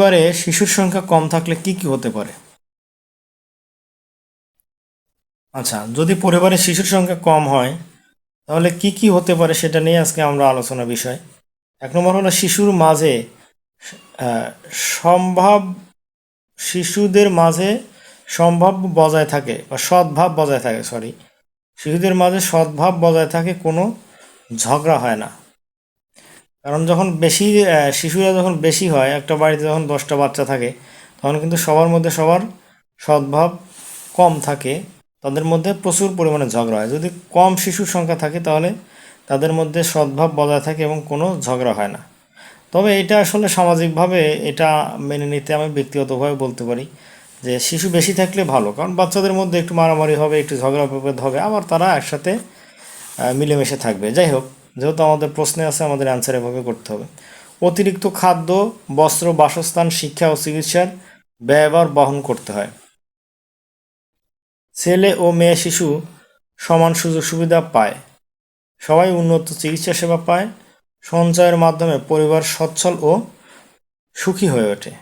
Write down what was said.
পরিবারে শিশুর সংখ্যা কম থাকলে কি কি হতে পারে? আচ্ছা যদি পরিবারে শিশুর সংখ্যা কম হয়, তাহলে কি কি হতে পারে সেটা নিয়ে আজকে আমরা আলোচনা বিষয়। এক নম্বর হলো শিশুর মাঝে সম্ভাব, শিশুদের মাঝে সম্ভাব্য বজায় থাকে বা সদ্ভাব বজায় থাকে সরি শিশুদের মাঝে সদ্ভাব বজায় থাকে কোনো ঝগড়া হয় না। কারণ যখন বেশি শিশুরা যখন বেশি হয়, একটা বাড়িতে যখন দশটা বাচ্চা থাকে, তখন কিন্তু সবার মধ্যে সবার সদ্ভাব কম থাকে, তাদের মধ্যে প্রচুর পরিমাণে ঝগড়া হয়। যদি কম শিশুর সংখ্যা থাকে, তাহলে তাদের মধ্যে সদ্ভাব বজায় থাকে এবং কোনো ঝগড়া হয় না। তবে এটা আসলে সামাজিকভাবে এটা মেনে নিতে আমি ব্যক্তিগতভাবে বলতে পারি যে, শিশু বেশি থাকলে ভালো, কারণ বাচ্চাদের মধ্যে একটু মারামারি হবে, একটু ঝগড়া বিপদ হবে, আবার তারা একসাথে মিলেমিশে থাকবে। যাই হোক যেহেতু আমাদের প্রশ্নে আছে, আমাদের অ্যান্সার এভাবে করতে হবে। অতিরিক্ত খাদ্য, বস্ত্র, বাসস্থান, শিক্ষা ও চিকিৎসার ব্যয়ভার বহন করতে হয়। ছেলে ও মেয়ে শিশু সমান সুযোগ সুবিধা পায়। সবাই উন্নত চিকিৎসা সেবা পায়। সঞ্চয়ের মাধ্যমে পরিবার সচ্ছল ও সুখী হয়ে ওঠে।